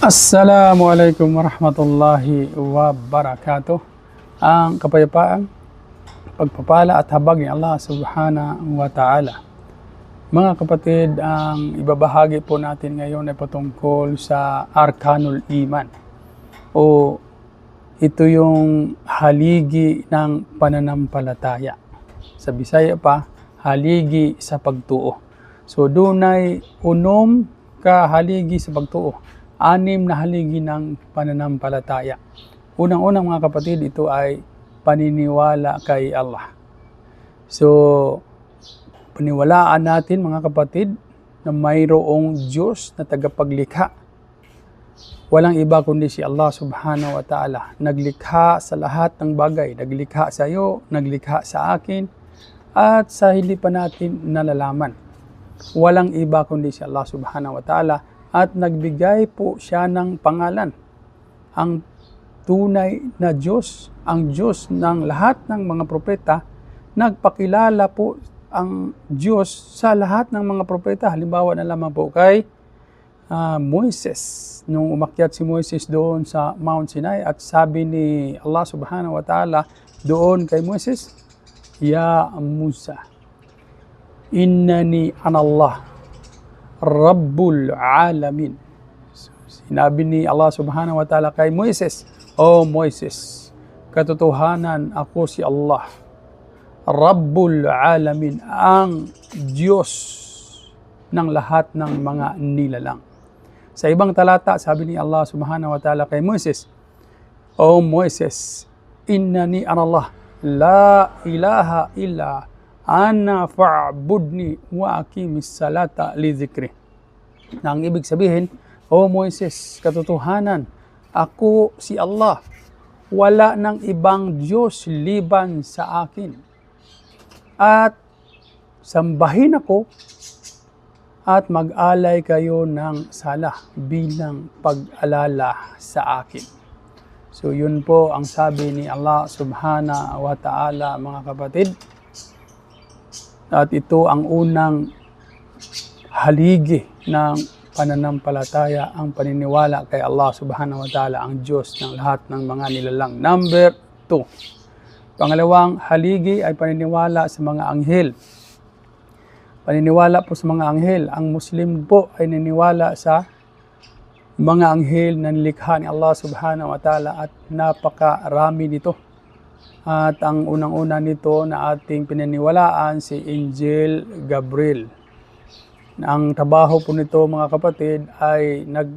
Assalamualaikum warahmatullahi wabarakatuh. Ang kapayapaan, pagpapala at habag ni Allah subhanahu wa ta'ala. Mga kapatid, ang ibabahagi po natin ngayon ay patungkol sa Arkanul Iman o ito yung haligi ng pananampalataya. Sa Bisaya pa, haligi sa pagtuo. So dunay unom ka haligi sa pagtuo. Anim na haligi ng pananampalataya. Unang-unang mga kapatid, ito ay paniniwala kay Allah. So, paniwalaan natin mga kapatid na mayroong Diyos na tagapaglikha. Walang iba kundi si Allah subhanahu wa ta'ala. Naglikha sa lahat ng bagay. Naglikha sa iyo, naglikha sa akin, at sa hindi pa natin nalalaman. Walang iba kundi si Allah subhanahu wa ta'ala at nagbigay po siya ng pangalan. Ang tunay na Diyos, ang Diyos ng lahat ng mga propeta, nagpakilala po ang Diyos sa lahat ng mga propeta. Halimbawa na lamang po kay ah, Moises. Nung umakyat si Moises doon sa Mount Sinai at sabi ni Allah subhanahu wa ta'ala doon kay Moises, Ya Musa, innani anallah, Rabbul Alamin. Sinabi ni Allah subhanahu wa ta'ala kay Moises, O Moises, katotohanan ako si Allah, Rabbul Alamin, ang Diyos ng lahat ng mga nilalang. Sa ibang talata, sabi ni Allah subhanahu wa ta'ala kay Moises, O Moises, innani anallah, la ilaha illa ana fa'budni wa aqimis salata li dhikri. Na ang ibig sabihin, O Moises, katotohanan, ako si Allah. Wala ng ibang Diyos liban sa akin. At sambahin ako at mag-alay kayo ng sala bilang pag-alala sa akin. So yun po ang sabi ni Allah subhanahu wa ta'ala mga kapatid. At ito ang unang haligi ng pananampalataya, ang paniniwala kay Allah subhanahu wa ta'ala, ang Diyos ng lahat ng mga nilalang. Number two, pangalawang haligi ay paniniwala sa mga anghel. Paniniwala po sa mga anghel. Ang Muslim po ay niniwala sa mga anghel na nilikha ni Allah subhanahu wa ta'ala at napakarami nito. At ang unang-una nito na ating pinaniwalaan si Angel Gabriel. Ang trabaho po nito mga kapatid ay nag